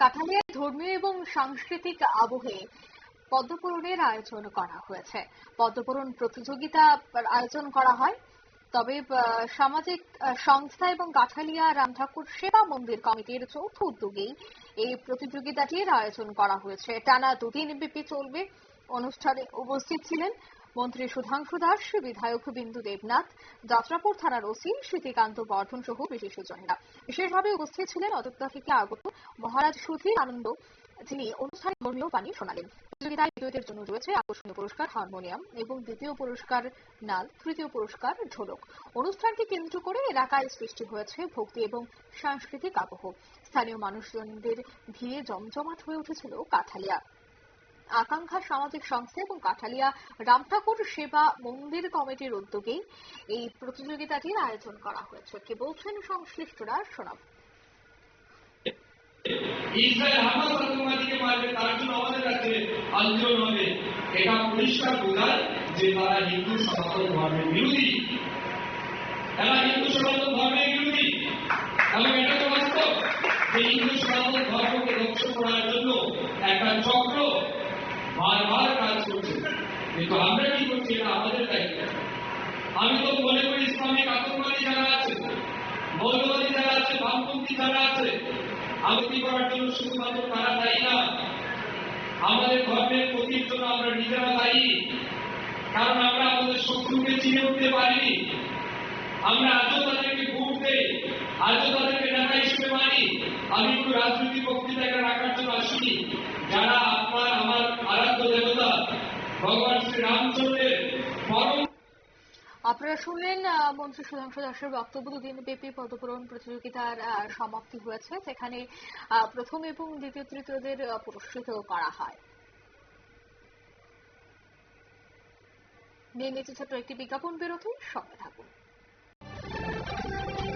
কাঠালিয়ায় ধর্মীয় এবং সাংস্কৃতিক আবহে পদ্মপূরণের আয়োজন করা হয়েছে। পদ্মপূরণ প্রতিযোগিতা আয়োজন করা হয়। তবে সামাজিক সংস্থা এবং কাঠালিয়া রাম ঠাকুর সেবা মন্দির কমিটির যৌথ উদ্যোগেই এই প্রতিযোগিতাটির আয়োজন করা হয়েছে। টানা দুদিন ব্যাপী চলবে। অনুষ্ঠানে উপস্থিত ছিলেন মন্ত্রী সুধাংশু দাস, বিধায়ক বিন্দু দেবনাথ, যাত্রাপুর থানার ওসি স্মৃতিকান্ত বর্ধন সহ বিশিষ্টজনেরা বিশেষভাবে উপস্থিত ছিলেন অযোধ্যা থেকে আগত মহারাজ সুধীর আনন্দ। যিনি অনুষ্ঠানে ধর্মীয় বাণী শোনালেন। প্রতিযোগিতায় বিজয়ীদের জন্য রয়েছে আকর্ষণীয় পুরস্কার হারমোনিয়াম এবং দ্বিতীয় পুরস্কার নাল, তৃতীয় পুরস্কার ঢোলক অনুষ্ঠানকে কেন্দ্র করে এলাকায় সৃষ্টি হয়েছে ভক্তি এবং সাংস্কৃতিক আবহ। স্থানীয় মানুষজনদের ভিড়ে জমজমাট হয়ে উঠেছিল কাঠালিয়া। আকাঙ্ক্ষা সামাজিক সংস্থা এবং কাঠালিয়া রামঠাকুর সেবা মন্দির কমিটির উদ্যোগেই এই প্রতিযোগিতাটির আয়োজন করা হয়েছে। কি বলছেন সংশ্লিষ্টরা, শোনাব। ইসরায়েল হামাস আতঙ্কবাদীকে মারবে, তার জন্য আমাদের কাছে আন্দোলন হবে। এটা পরিষ্কার বোঝায় যে তারা হিন্দু সনাতন ধর্মের বিরোধী। তারা হিন্দু সনাতন ধর্মের বিরোধী। এবং এটা তো বাস্তব যে হিন্দু সনাতন ধর্মকে ধ্বংস করার জন্য একটা চক্র কিন্তু আমরা কি করছি এটা আমাদের দায়িত্ব। আমি তো মনে করি ইসলামিক আতঙ্কবাদী যারা আছে মৌলবাদী যারা আছে, বামপন্থী যারা আছে আলোকি করার জন্য শুধুমাত্র তারা দায়ী না? আমাদের ধর্মের ক্ষতির জন্য আমরা নিজেরা দায়ী। কারণ আমরা আমাদের শত্রুকে চিনে উঠতে পারিনি। আমরা আজও তাদেরকে ভোট দেই, আজও তাদেরকে নেতা হিসেবে মানি আমি একটু রাজনৈতিক বক্তৃতাকে রাখার জন্য আসিনি। যারা আপনারা শুনলেন মন্ত্রী সুধাংশু দাসের বক্তব্য। দুদিন ব্যাপী পদপূরণ প্রতিযোগিতার সমাপ্তি হয়েছে সেখানে প্রথম এবং দ্বিতীয় তৃতীয়দের পুরস্কৃত করা হয়। নিয়ে নিচ্ছে ছোট্ট একটি বিজ্ঞাপন বেরোতে সঙ্গে থাকুন।